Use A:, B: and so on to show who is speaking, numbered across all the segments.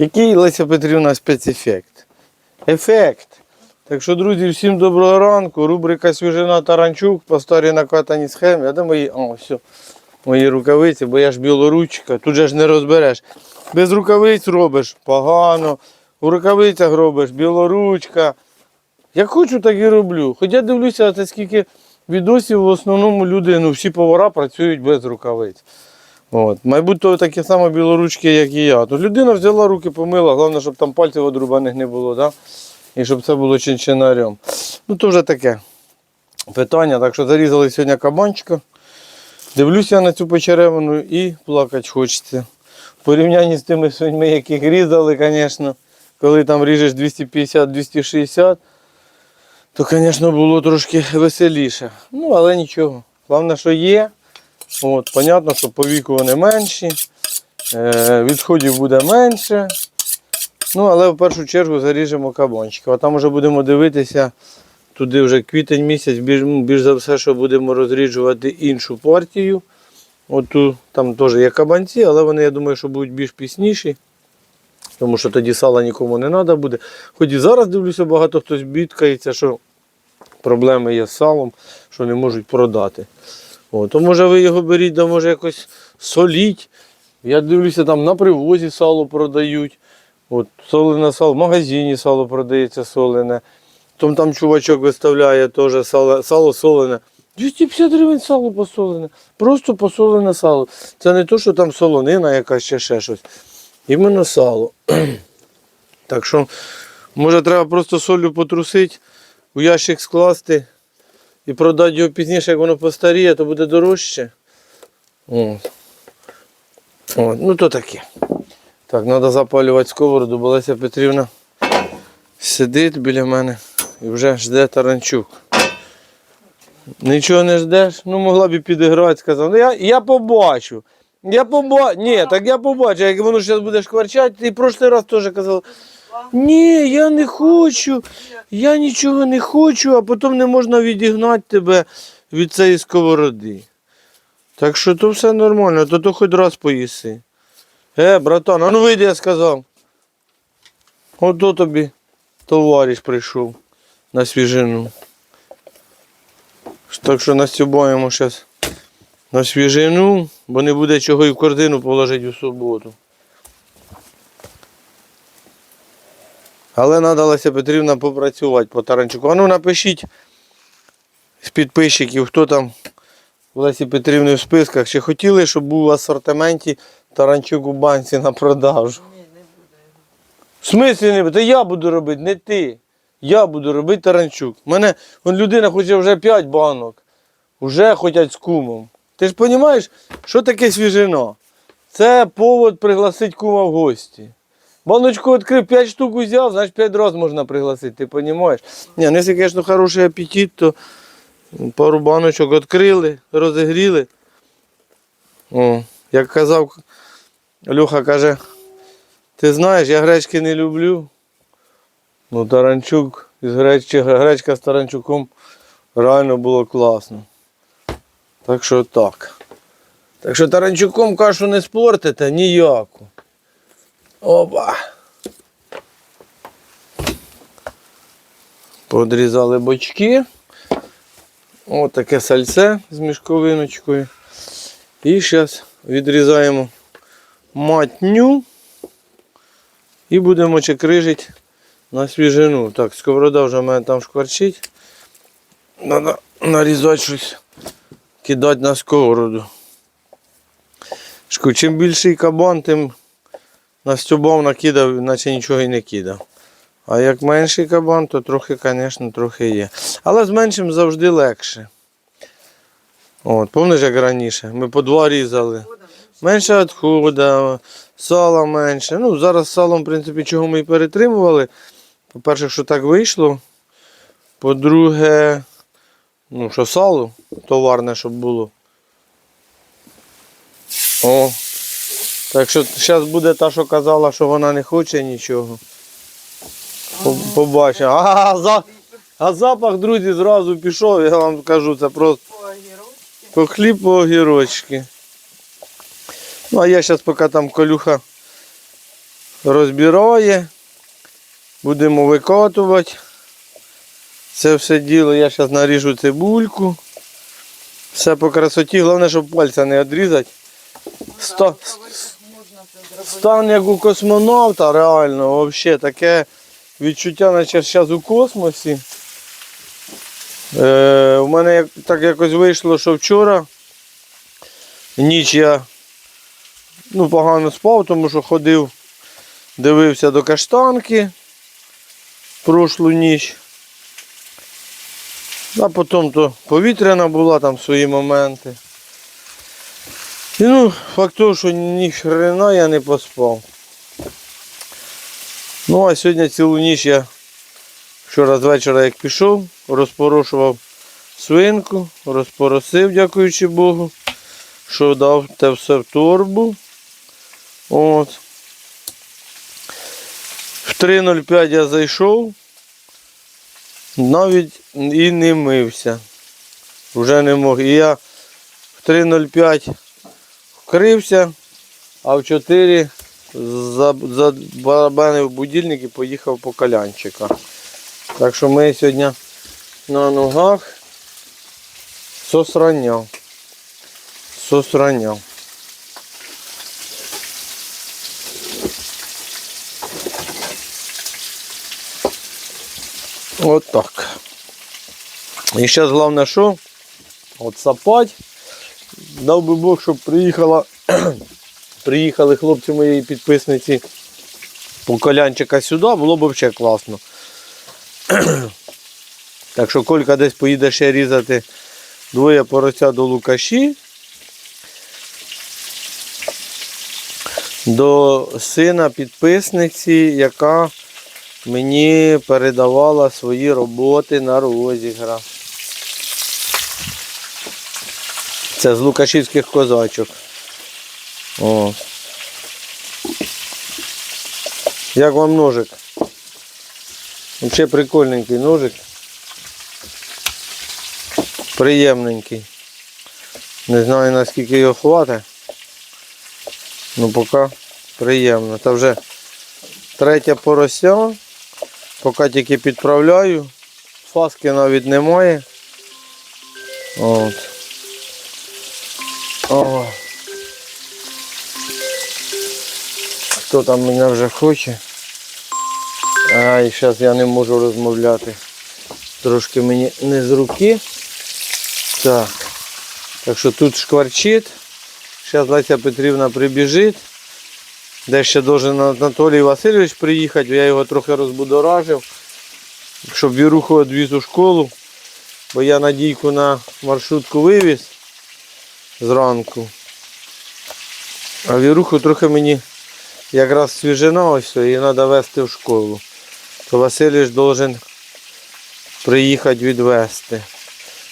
A: Який Леся Петрівна спецефект? Ефект. Так що, друзі, всім доброго ранку. Рубрика Свіжина Таранчук по старій накатаній схемі. А де мої. О, все. Мої рукавиці, бо я ж білоручка, тут же ж не розбереш. Без рукавиць робиш погано. У рукавицях робиш білоручка. Як хочу, так і роблю. Хоча дивлюся, це скільки відосів в основному люди, ну всі повара працюють без рукавиць. От. Майбутньо такі самі білоручки, як і я. Тож людина взяла руки, помила, головне, щоб там пальців одрубаних не було, да? і щоб це було чинчинарем. Ну то вже таке питання. Так що зарізали сьогодні кабанчика. Дивлюся на цю почеревину і плакати хочеться. В порівнянні з тими свиньми, яких різали, звісно, коли там ріжеш 250-260, то, звісно, було трошки веселіше. Ну, але нічого. Головне, що є. От, Понятно, що по віку вони менші, е, відходів буде менше. Ну, але в першу чергу заріжемо кабанчика. А там вже будемо дивитися, туди вже квітень місяць, більш, ну, більш за все, що будемо розріджувати іншу партію. От тут там теж є кабанці, але вони, я думаю, що будуть більш пісніші. Тому що тоді сала нікому не треба буде. Хоч і зараз дивлюся, багато хтось бідкається, що проблеми є з салом, що не можуть продати. О, то може ви його беріть, да може якось соліть. Я дивлюся, там на привозі сало продають. От, солене сало, в магазині сало продається солене. Там, там чувачок виставляє теж сало, сало солене. 250 гривень сало посолене. Просто посолене сало. Це не то, що там солонина якась чи ще щось. Іменно сало. так що, може, треба просто солью потрусити, у ящик скласти і продати його пізніше, як воно постаріє, то буде дорожче. От. От. Ну то таке. Так, треба запалювати сковороду, бо Леся Петрівна сидить біля мене і вже жде таранчук. Нічого не ждеш? Ну могла б і підіграти, сказав. Ну я, я побачу. Я побачу. Ні, так я побачу, як воно зараз буде шкварчати, ти прошлий раз теж казала. Ні, я не хочу, я нічого не хочу, а потім не можна відігнати тебе від цієї сковороди. Так що то все нормально, то то хоч раз поїси. Е, братан, а ну вийди, я сказав. Ото тобі товариш прийшов на свіжину. Так що настюбаємо зараз на свіжину, бо не буде чого і в корзину положити у суботу. Але треба Леся Петрівна попрацювати по Таранчуку. А ну напишіть з підписчиків, хто там у Лесі Петрівни в списках, чи хотіли, щоб був в асортименті Таранчук у банці на продажу. Ні, не буде. В смислі не буде? Та я буду робити, не ти. Я буду робити таранчук. Мене вон людина хоче вже 5 банок. Вже хочуть з кумом. Ти ж розумієш, що таке свіжина? Це повод пригласити кума в гості. Баночку відкрив, 5 штук взяв, значить 5 разів можна пригласити, ти розумієш? Ні, ну якщо, звісно, хороший апетит, то пару баночок відкрили, розігріли. О, як казав, Люха каже, ти знаєш, я гречки не люблю. Ну, таранчук із гречки, гречка з таранчуком реально було класно. Так що так. Так що таранчуком кашу не спортите ніяку. Опа. Подрізали бочки. Ось таке сальце з мішковиночкою. І зараз відрізаємо матню і будемо чекрижити на свіжину. Так, сковорода вже в мене там шкварчить. Треба нарізати щось, кидати на сковороду. Чим більший кабан, тим настюбав, накидав, наче нічого і не кидав. А як менший кабан, то трохи, звісно, трохи є. Але з меншим завжди легше. От, Пам'ятаєш, як раніше? Ми по два різали. Менше відходу, сала менше. Ну, зараз салом, в принципі, чого ми і перетримували. По-перше, що так вийшло. По-друге, ну, що сало товарне, щоб було. О. Так що зараз буде та, що казала, що вона не хоче нічого. Побачимо. А, за... а запах, друзі, зразу пішов, я вам кажу, це просто по хліб, по огірочки. Ну, а я зараз, поки там колюха розбирає. Будемо викатувати. Це все діло. Я зараз наріжу цибульку. Все по красоті. Головне, щоб пальця не відрізати. Ста... Стан як у космонавта, реально, взагалі таке відчуття, наче зараз у космосі. Е, у мене так якось вийшло, що вчора ніч я ну, погано спав, тому що ходив, дивився до каштанки прошлу ніч. А потім то повітряна була там свої моменти. І ну, факт того, що ні хрена я не поспав. Ну, а сьогодні цілу ніч я вчора з вечора як пішов, розпорошував свинку, розпоросив, дякуючи Богу, що дав те все в торбу. От. В 3.05 я зайшов, навіть і не мився. Вже не мог. І я в 3.05 вкрився, а в 4 забарабанив будильник і поїхав по колянчика. Так що ми сьогодні на ногах сосрання. Сосрання. От так. І зараз головне що? От сапать. Дав би Бог, щоб приїхала, приїхали хлопці моєї підписниці по колянчика сюди, було б взагалі класно. Так що Колька десь поїде ще різати двоє порося до Лукаші. До сина підписниці, яка мені передавала свої роботи на розіграш. Це з Лукашівських козачок. О. Як вам ножик? Взагалі прикольненький ножик. Приємненький. Не знаю наскільки його хватить. Ну поки приємно. Та вже третя порося. Поки тільки підправляю. Фаски навіть немає. От. Хто там мене вже хоче? Ай, зараз я не можу розмовляти. Трошки мені не з руки. Так. Так що тут шкварчить. Зараз Леся Петрівна прибіжить. Де ще должен Анатолій Васильович приїхати, я його трохи розбудоражив, щоб Віруху відвіз у школу, бо я надійку на маршрутку вивіз зранку. А Віруху трохи мені якраз свіжина ось, і треба везти в школу. То Васильович должен приїхати відвезти,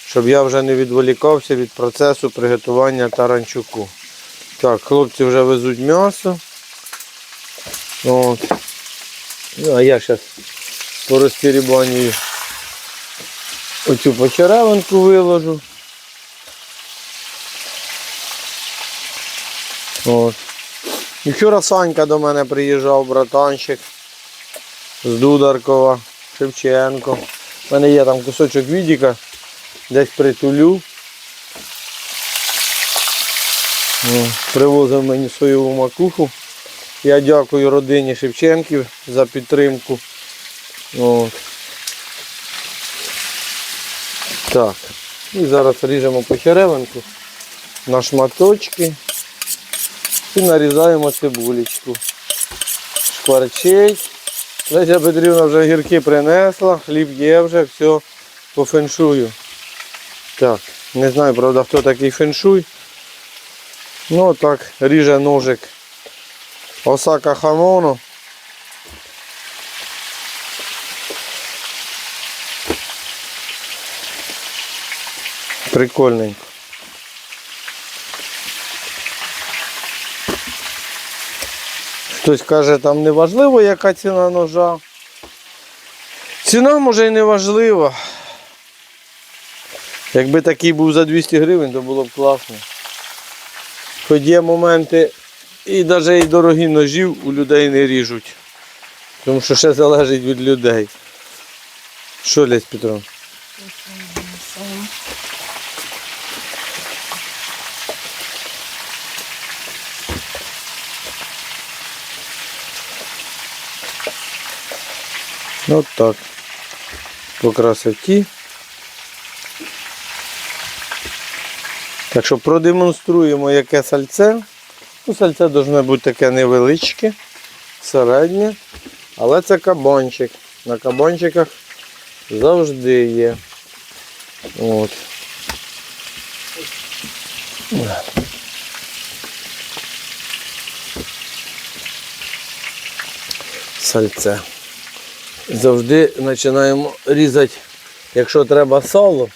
A: щоб я вже не відволікався від процесу приготування таранчуку. Так, хлопці вже везуть м'ясо. От. Ну, а я зараз по оцю почеревинку виложу. От. Вчора Санька до мене приїжджав, братанчик з Дударкова, Шевченко. У мене є там кусочок відіка, десь притулю. Привозив мені свою макуху. Я дякую родині Шевченків за підтримку. От. Так. І зараз ріжемо почеревинку на шматочки і нарізаємо цибулечку. Шкварчить. Леся Петрівна вже гірки принесла, хліб є вже, все по феншую. Так, не знаю, правда, хто такий феншуй. Ну так, ріже ножик Осака Хамоно. Прикольненько. Хтось каже, там не важливо, яка ціна ножа. Ціна може і не важлива. Якби такий був за 200 гривень, то було б класно. Хоч є моменти І навіть і дорогі ножів у людей не ріжуть. Тому що ще залежить від людей. Що, Лесь Петро? От так. По красоті. Так що продемонструємо, яке сальце. Ну, сальце повинно бути таке невеличке, середнє, але це кабанчик. На кабанчиках завжди є. От. Сальце. Завжди починаємо різати, якщо треба сало,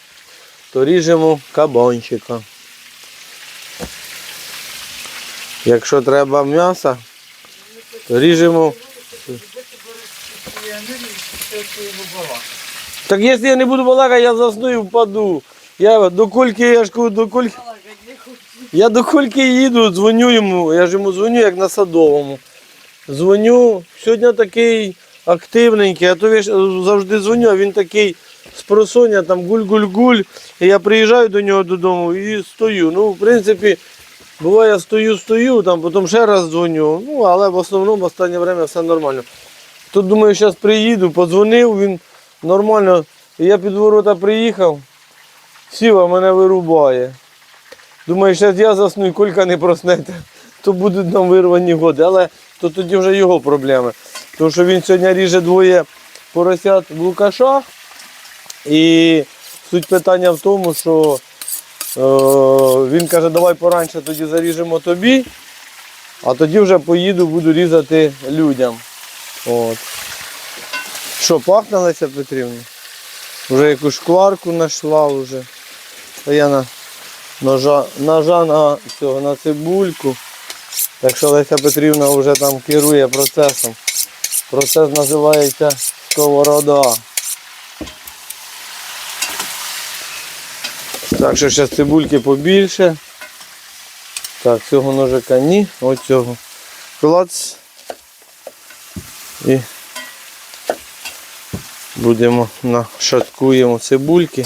A: то ріжемо кабанчика. Якщо треба м'ясо, то ріжемо. Так якщо я не буду балакати, я засну і впаду. Я до кульки, я ж до. Я до кульки їду, дзвоню йому, я ж йому дзвоню, як на садовому. Дзвоню, сьогодні такий активненький, а то я завжди дзвоню, а він такий з просоння, там гуль-гуль-гуль. І я приїжджаю до нього додому і стою. Ну, в принципі, буває, стою, стою, там, потім ще раз дзвоню. Ну, але в основному останнє время все нормально. Тут думаю, зараз приїду, подзвонив, він нормально. Я під ворота приїхав, сів, а мене вирубає. Думаю, зараз я засну і колька не проснете, то будуть нам вирвані годи. Але то тоді вже його проблеми. Тому що він сьогодні ріже двоє поросят в лукашах. І суть питання в тому, що е, він каже, давай поранше тоді заріжемо тобі, а тоді вже поїду, буду різати людям. От. Що, пахне Леся Петрівна? Вже якусь шкварку знайшла вже. А я на ножа, ножа на, цього, на цибульку. Так що Леся Петрівна вже там керує процесом. Процес називається сковорода. Так що зараз цибульки побільше. Так, цього ножика ні, ось цього. Клац. І будемо нашаткуємо цибульки.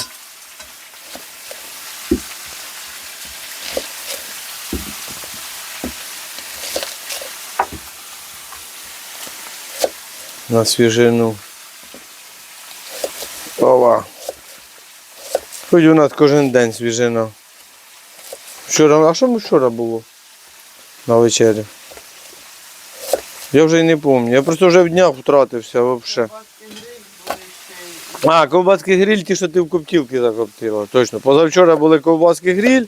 A: На свіжину. Ова. Хоч у нас кожен день свіжина. Вчора, а що вчора було? На вечері? Я вже й не пам'ятаю. Я просто вже в днях втратився взагалі. А, ковбаски гриль, ті, що ти в коптілки закоптила. Точно. Позавчора були ковбаски гриль,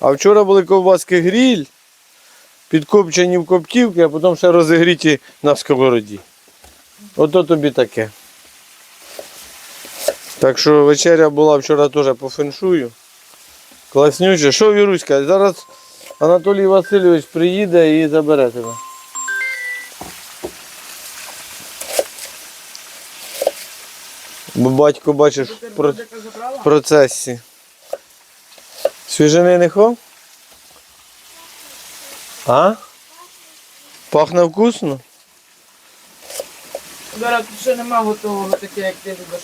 A: а вчора були ковбаски гриль, підкопчені в коптілки, а потім ще розігріті на сковороді. Ото тобі таке. Так що вечеря була вчора теж по феншую. Класнюче. Що, Віруська, зараз Анатолій Васильович приїде і забере тебе. Бо батько бачиш в про- процесі. Свіжини не хо? А? Пахне вкусно?
B: Зараз тут ще нема готового таке, як ти любиш.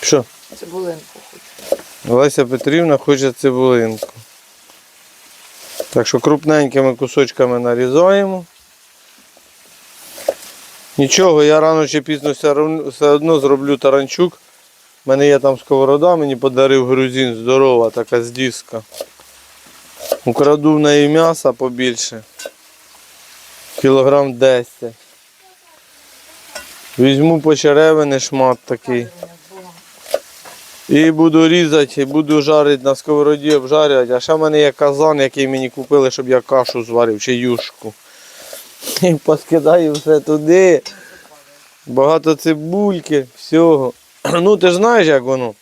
A: Що?
B: Цибулинку хочу.
A: Леся Петрівна хоче цибулинку. Так що крупненькими кусочками нарізаємо. Нічого, я рано чи пізно все все одно зроблю таранчук. У мене є там сковорода, мені подарив грузин здорова, така з диска. Украду в неї м'яса побільше. Кілограм 10. Візьму почеревини шмат такий. І буду різати, буду жарити на сковороді, обжарювати. А ще в мене є казан, який мені купили, щоб я кашу зварив чи юшку. І поскидаю все туди. Багато цибульки, всього. Ну ти ж знаєш, як воно.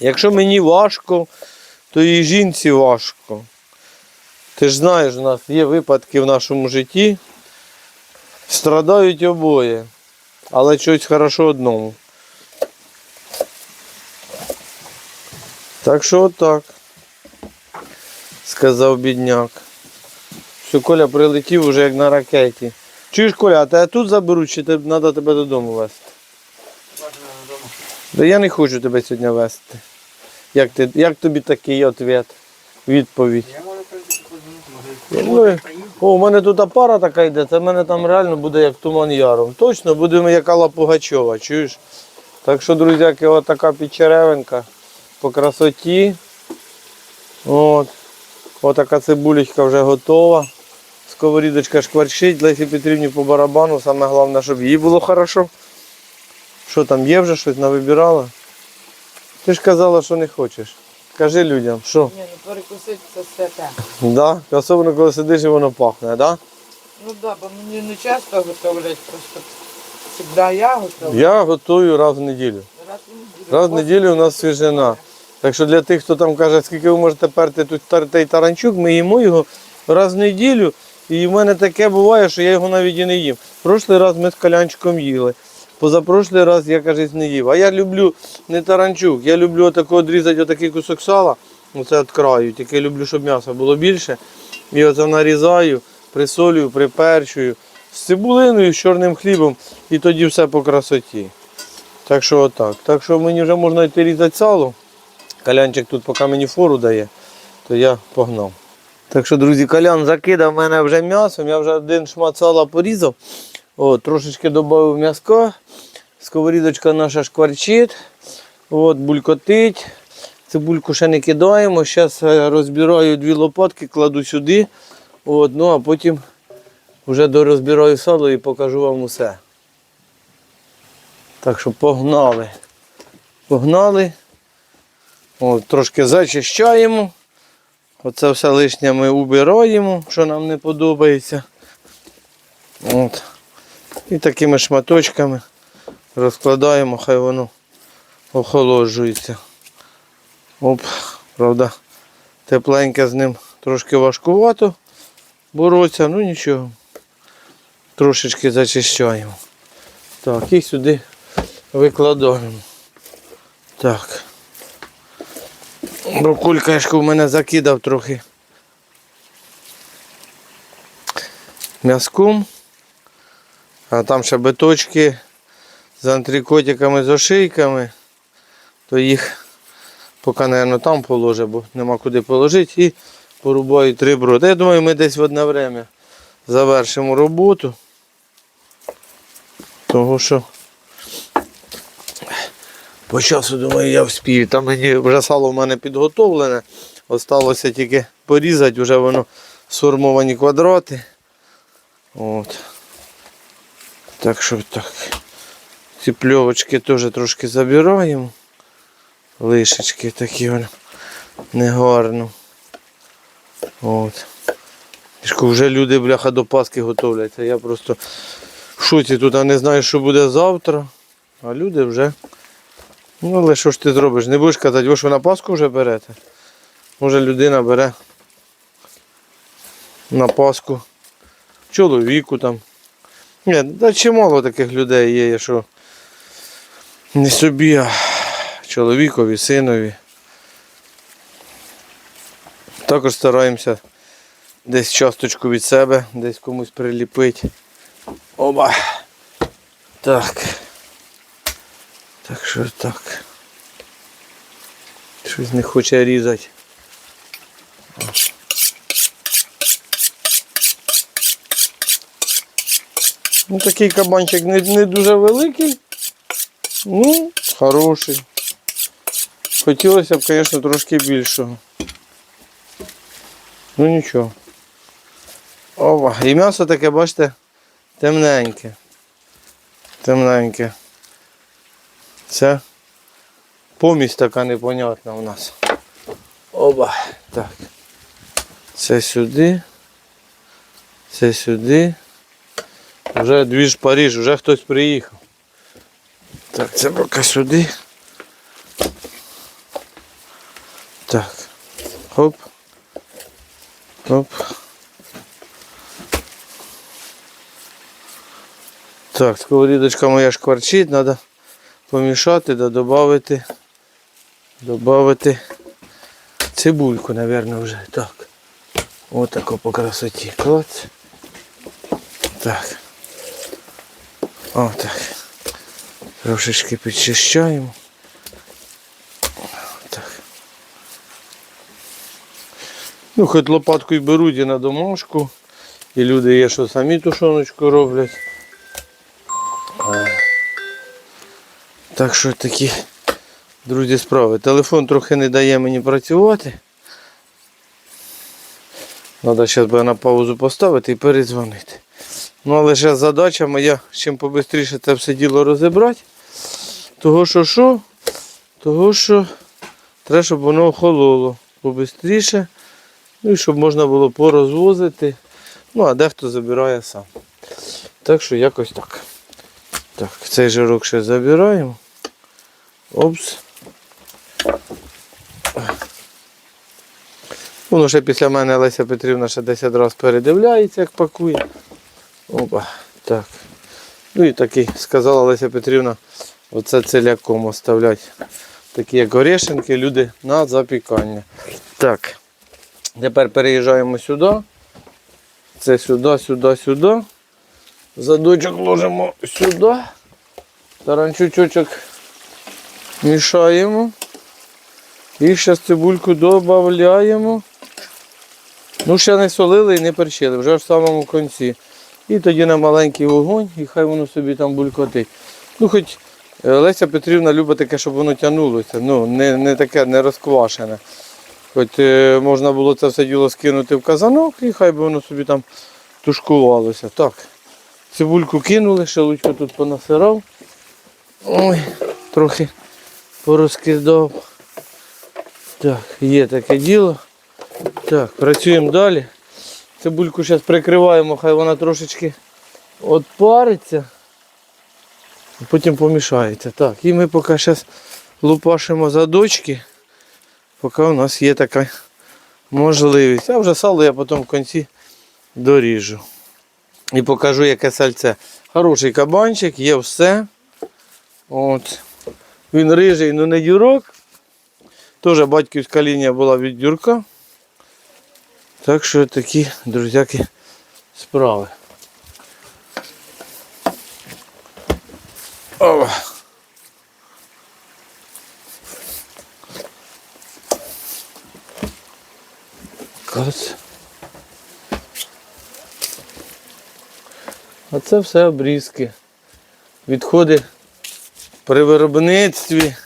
A: Якщо мені важко, то і жінці важко. Ти ж знаєш, у нас є випадки в нашому житті. Страдають обоє. Але щось хорошо одному. Так що отак. сказав бідняк. Що Коля прилетів уже як на ракеті. Чуєш, Коля, а тебе тут заберуть, чи треба тебе додому везти? Да я не хочу тебе сьогодні везти. Як, ти, як тобі такий ответ? Відповідь.
C: Я можу прийти подзвонити, може.
A: О, у мене тут пара така йде, це в мене там реально буде як туман яром. Точно будемо як Алла Пугачова, чуєш? Так що, друзяки, от така підчеревинка по красоті. От. От така цибулечка вже готова. Сковорідочка шкварчить, Лесі Петрівні по барабану. Саме головне, щоб їй було хорошо. Що там є вже щось навибирала? Ти ж казала, що не хочеш. Кажи людям, що?
B: Ні, ну перекусити це святе.
A: Да? Особливо коли сидиш і воно пахне, да?
B: Ну да, бо мені не часто готовлять, просто завжди я готовлю.
A: Я готую раз в неділю.
B: Раз в неділю.
A: Раз в неділю у нас свіжина. Так що для тих, хто там каже, скільки ви можете перти тут тар- той таранчук, ми їмо його раз в неділю. І в мене таке буває, що я його навіть і не їм. Прошлий раз ми з калянчиком їли. Позапрошлий раз я кажуть, не їв. А я люблю не таранчук, я люблю отако відрізати отакий кусок сала, оце від краю, тільки люблю, щоб м'яса було більше. І оце нарізаю, присолюю, приперчую з цибулиною, з чорним хлібом, і тоді все по красоті. Так що отак. Так що мені вже можна йти різати сало. Калянчик тут поки мені фору дає, то я погнав. Так що, друзі, калян закидав мене вже м'ясом, я вже один шмат сала порізав. О, трошечки додав м'яска. Сковорідочка наша шкварчить. От, булькотить. Цибульку ще не кидаємо. Зараз розбираю дві лопатки, кладу сюди. От, ну а потім вже дорозбираю сало і покажу вам усе. Так що погнали. Погнали. От, трошки зачищаємо. Оце все лишнє ми убираємо, що нам не подобається. От. І такими шматочками розкладаємо, хай воно охолоджується. Оп, правда, тепленьке з ним трошки важкувато боротися, ну нічого. Трошечки зачищаємо. Так, і сюди викладаємо. Так. Брокулькашку в мене закидав трохи м'язком. А там ще биточки з антрикотиками, з ошийками, то їх поки, мабуть, там положу, бо нема куди положити. І порубаю три броди. Я думаю, ми десь в одне время завершимо роботу. Того що по часу, думаю, я вспію. Там мені вже сало в мене підготовлене. Осталося тільки порізати, вже воно сформовані квадрати. От. Так що так. Ці пльовочки теж трошки забираємо. Лишечки такі вони негарно. От. Вже люди бляха до Пасхи готовляться. Я просто в шоці тут а не знаю, що буде завтра. А люди вже. Ну, але що ж ти зробиш? Не будеш казати, ви що на Пасху вже берете? Може людина бере на Пасху чоловіку там. Ні, да чимало таких людей є, що не собі, а чоловікові, синові. Також стараємося десь часточку від себе, десь комусь приліпити. Оба. Так. Так що так. Щось не хоче різати. Ну такий кабанчик не, не дуже великий. Ну, хороший. Хотілося б, звісно, трошки більшого. Ну нічого. Ова, і м'ясо таке, бачите, темненьке. Темненьке. Це помість така непонятна у нас. Оба. Так. Це сюди. Це сюди. Вже двіж Париж, вже хтось приїхав. Так, це поки сюди. Так. Хоп. Хоп. Так, сковорідочка моя шкварчить, треба помішати, да додати, додати цибульку, мабуть, вже. Так. Отако по красоті. Клац. Так. Отак. Трошечки підчищаємо. Так. Ну, хоч лопатку й беруть і на домашку. І люди є, що самі тушоночку роблять. Так що такі, друзі, справи. Телефон трохи не дає мені працювати. Треба зараз би на паузу поставити і передзвонити. Ну, але ще задача моя, чим побистріше це все діло розібрати. Того що що? Того що треба, щоб воно охололо побистріше. Ну і щоб можна було порозвозити. Ну, а дехто забирає сам. Так що якось так. Так, цей жирок ще забираємо. Опс. Воно ще після мене Леся Петрівна ще 10 разів передивляється, як пакує. Опа, так. Ну і такий, сказала Леся Петрівна, оце целяком оставлять. Такі як орешенки, люди на запікання. Так. Тепер переїжджаємо сюди. Це сюди, сюди, сюди. Задочок ложимо сюди. Таранчучочок мішаємо. І ще цибульку додаємо. Ну, ще не солили і не перчили, вже в самому кінці. І тоді на маленький вогонь, і хай воно собі там булькотить. Ну, хоч е, Леся Петрівна любить таке, щоб воно тягнулося. Ну, не, не таке, не розквашене. Хоч е, можна було це все діло скинути в казанок і хай би воно собі там тушкувалося. Так. Цибульку кинули, шелудько тут понасирав. Ой, трохи порозкидав. Так, є таке діло. Так, працюємо далі. Цибульку зараз прикриваємо, хай вона трошечки отпариться. Потім помішається. Так, і ми поки зараз лупашимо задочки, поки у нас є така можливість. А вже сало я потім в кінці доріжу. І покажу, яке сальце. Хороший кабанчик, є все. От. Він рижий, ну не дюрок. Теж батьківська лінія була від дюрка. Так що такі, друзяки, справи. О. Клас. А це все обрізки. Відходи при виробництві.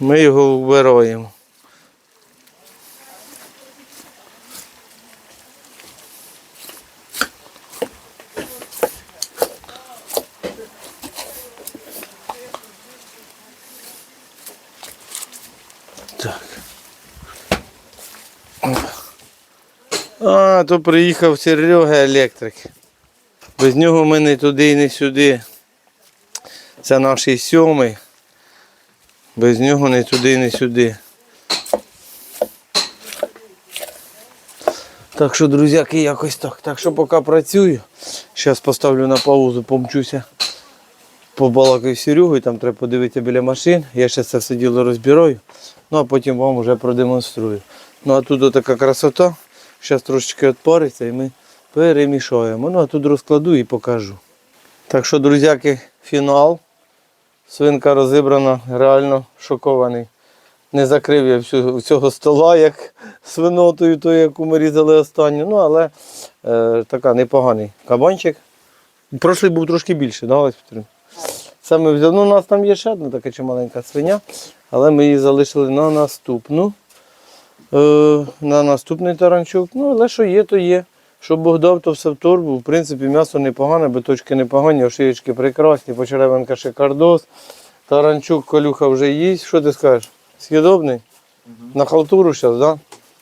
A: Ми його вбираємо. Так. А, то приїхав Серега електрик. Без нього ми не туди і не сюди. Це наш сьомий. Без нього не туди і не сюди. Так що, друзяки, якось так. Так що поки працюю. Зараз поставлю на паузу, помчуся. Побалакаю з Серегою, там треба подивитися біля машин. Я ще це все діло розбираю. Ну а потім вам вже продемонструю. Ну а тут така красота. Зараз трошечки відпариться і ми перемішаємо. Ну а тут розкладу і покажу. Так що, друзяки, фінал. Свинка розібрана, реально шокований. Не закрив я всю, цього стола, як свинотою, тою, яку ми різали останню. Ну, але е, така непоганий кабанчик. Прошлий був трошки більший, да, Олесь Петрівна? Це ми. Ну, у нас там є ще одна така чималенька свиня, але ми її залишили на наступну. Е, на наступний таранчук. Ну, але що є, то є. Що Бог дав, то все в торбу. В принципі, м'ясо непогане, биточки непогані, ошиєчки прекрасні, почеревинка шикардос. Таранчук, колюха вже їсть. Що ти скажеш? Съєдобний? На халтуру зараз, так? Да?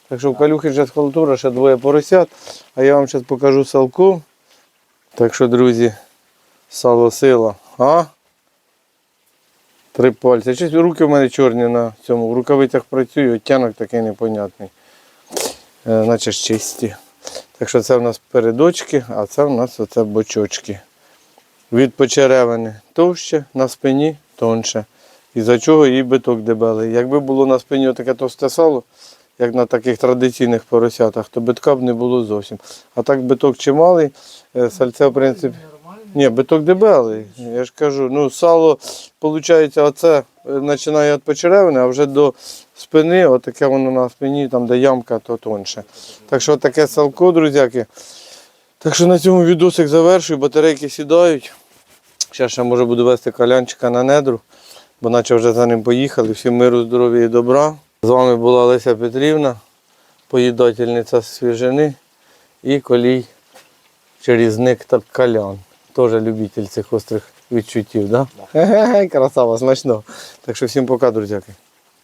A: Так що в калюхи зараз халтура, ще двоє поросят. А я вам зараз покажу салку. Так що, друзі, сало сила. А? Три пальці. Щось руки в мене чорні на цьому. В рукавицях працюю, оттянок такий непонятний. Е, наче чисті. Так що це в нас передочки, а це в нас оце бочочки. Від почеревини товще, на спині тонше. І за чого їй биток дебелий. Якби було на спині таке товсте сало, як на таких традиційних поросятах, то битка б не було зовсім. А так биток чималий, е, сальце, в принципі. Ні, биток дебелий. Я ж кажу, ну сало, виходить, оце е, починає від почеревини, а вже до спини, отаке воно на спині, там де ямка, то тонше. Так що таке салко, друзяки. Так що на цьому відосик завершую, батарейки сідають. Зараз ще може буду вести калянчика на недру, бо наче вже за ним поїхали. Всім миру, здоров'я і добра. З вами була Леся Петрівна, поїдательниця свіжини і колій черізник та калян. Теж любитель цих острих відчуттів, да? Красава, смачно. Так що всім пока, друзяки.